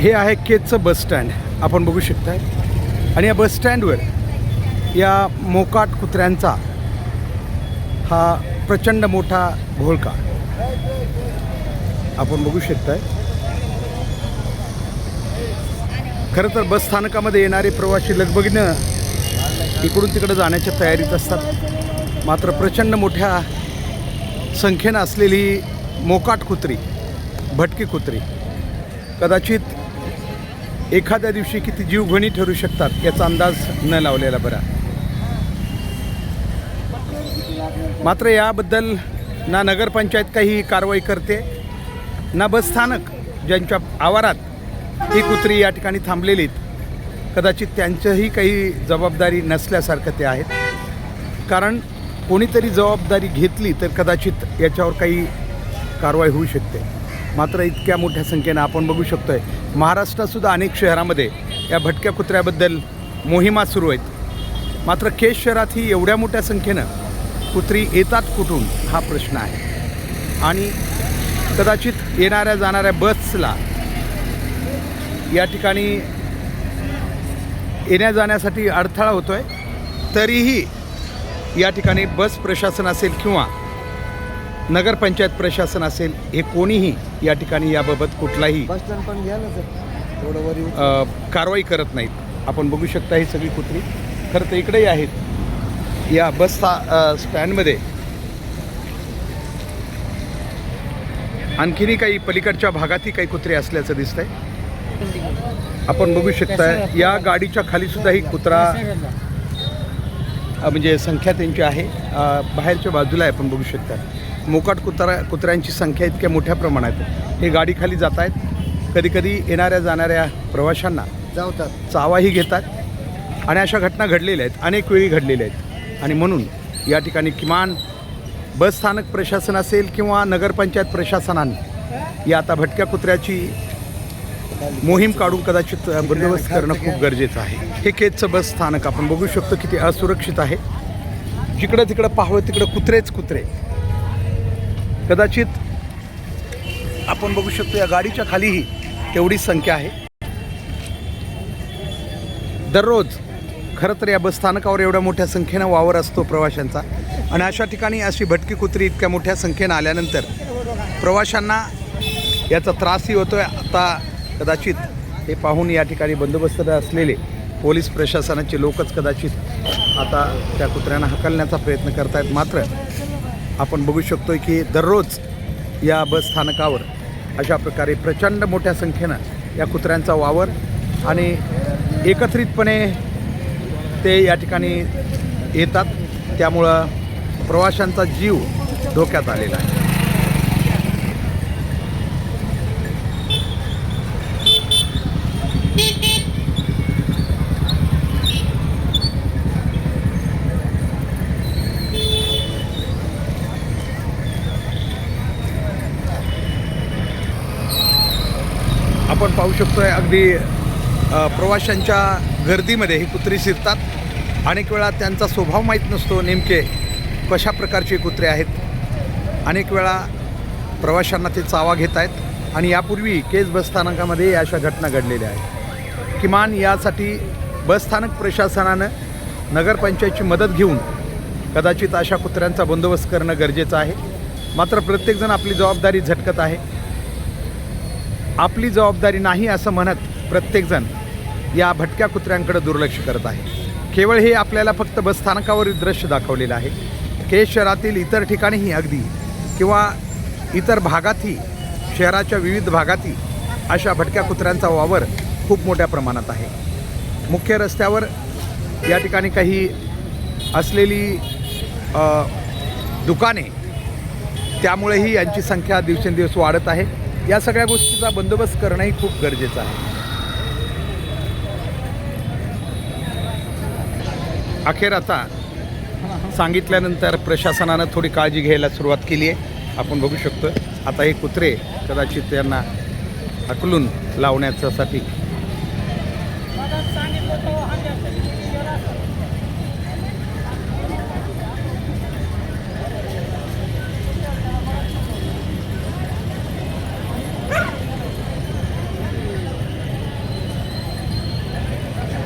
हे आहे केजचं bus stand. आपण बघू शकताय. आणि या बस स्टँडवर या मोकाट कुत्र्यांचा हा प्रचंड मोठा घोळका. आपण बघू शकताय. खरं तर बस स्थानकामध्ये येणारे प्रवासी लगबगीनं इकडून तिकडं जाण्याच्या तयारीत असतात. मात्र प्रचंड मोठ्या संख्येनं असलेली मोकाट कुत्री भटकी कुत्री कदाचित एखाद्या दिवशी किती जीवघणी ठरू शकतात याचा अंदाज न लावलेला बरा. मात्र याबद्दल ना नगरपंचायत काही कारवाई करते ना बसस्थानक ज्यांच्या आवारात ही कुत्री या ठिकाणी थांबलेली आहेत. कदाचित त्यांचंही काही जबाबदारी नसल्यासारखं ते आहेत. कारण कोणीतरी जबाबदारी घेतली तर कदाचित याच्यावर काही कारवाई होऊ शकते. मात्र इतक्या मोठ्या संख्येनं आपण बघू शकतोय. महाराष्ट्रातसुद्धा अनेक शहरामध्ये या भटक्या कुत्र्याबद्दल मोहिमा सुरू आहेत. मात्र केस शहरातही एवढ्या मोठ्या संख्येनं कुत्री येतात कुठून हा प्रश्न आहे. आणि कदाचित येणाऱ्या जाणाऱ्या बसला या ठिकाणी येण्या जाण्यासाठी अडथळा होतो आहे तरीही या ठिकाणी बस प्रशासन असेल किंवा नगरपंचायत प्रशासन असेल हे कोणीही या ठिकाणी याबाबत कुठलाही अ, कारवाई करत नाहीत. आपण बघू शकता ही सगळी कुत्री. खरं तर इकडेही आहेत. या बस स्था अ, स्टँडमध्ये आणखीनही काही पलीकडच्या भागातही काही कुत्रे असल्याचं दिसतंय. आपण बघू शकता या गाडीच्या खाली सुद्धा ही कुत्रा अ, म्हणजे संख्या त्यांची आहे. अ, बाहेरच्या बाजूला आहे आपण बघू शकता. मोकाट कुत्रा कुत्र्यांची संख्या इतक्या मोठ्या प्रमाणात. हे गाडी खाली जात आहेत. कधीकधी येणाऱ्या जाणाऱ्या प्रवाशांना जावतात. चावाही घेतात. आणि अशा घटना घडलेल्या आहेत. अनेक वेळी घडलेल्या आहेत. आणि म्हणून या ठिकाणी किमान बस स्थानक प्रशासन असेल किंवा नगरपंचायत प्रशासनाने या आता भटक्या कुत्र्याची मोहीम काढून कदाचित बंदोबस्त करणं खूप गरजेचं आहे. हे केजचं बस स्थानक आपण बघू शकतो किती असुरक्षित आहे. जिकडं तिकडं पाहावं तिकडं कुत्रेच कुत्रे. कदाचित आपण बघू शकतो या गाडीच्या खालीही तेवढीच संख्या आहे. दररोज खरं तर या बसस्थानकावर एवढ्या मोठ्या संख्येनं वावर असतो प्रवाशांचा. आणि अशा ठिकाणी अशी भटकी कुत्री इतक्या मोठ्या संख्येनं आल्यानंतर प्रवाशांना याचा त्रासही होतो आहे आता कदाचित हे पाहून या ठिकाणी बंदोबस्त असलेले पोलीस प्रशासनाचे लोकच कदाचित आता त्या कुत्र्यांना हकलण्याचा प्रयत्न करतायत. मात्र आपण बघू शकतो की दररोज या बस स्थानकावर अशा प्रकारे प्रचंड मोठ्या संख्येनं या कुत्र्यांचा वावर आणि एकत्रितपणे ते या ठिकाणी येतात. त्यामुळं प्रवाशांचा जीव धोक्यात आलेला आहे. आपण पाहू शकतो आहे अगदी प्रवाशांच्या गर्दीमध्ये ही कुत्री शिरतात. अनेक वेळा त्यांचा स्वभाव माहीत नसतो नेमके कशा प्रकारचे कुत्रे आहेत. अनेक वेळा प्रवाशांना ते चावा घेत आहेत आणि यापूर्वी केज बसस्थानकामध्ये अशा घटना घडलेल्या आहेत. किमान यासाठी बसस्थानक प्रशासनानं नगरपंचायतची मदत घेऊन कदाचित अशा कुत्र्यांचा बंदोबस्त करणं गरजेचं आहे. मात्र प्रत्येकजण आपली जबाबदारी झटकत आहे. आपली जबाबदारी नाही असं म्हणत प्रत्येकजण या भटक्या कुत्र्यांकडे दुर्लक्ष करत आहे. केवळ हे आपल्याला फक्त बसस्थानकावरील दृश्य दाखवलेलं आहे. केस शहरातील इतर ठिकाणीही अगदी किंवा इतर भागातही शहराच्या विविध भागातही अशा भटक्या कुत्र्यांचा वावर खूप मोठ्या प्रमाणात आहे. मुख्य रस्त्यावर या ठिकाणी काही असलेली दुकाने त्यामुळेही यांची संख्या दिवसेंदिवस वाढत आहे. या सगळ्या गोष्टीचा बंदोबस्त करणंही खूप गरजेचं आहे. अखेर आता सांगितल्यानंतर प्रशासनानं थोडी काळजी घ्यायला सुरुवात केली आहे. आपण बघू शकतो. आता हे कुत्रे कदाचित त्यांना हकलून लावण्याच्यासाठी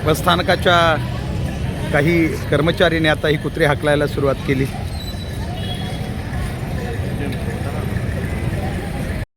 बसस्थानकाच्या काही कर्मचाऱ्यांनी आता ही कुत्रे हाकलायला सुरुवात केली.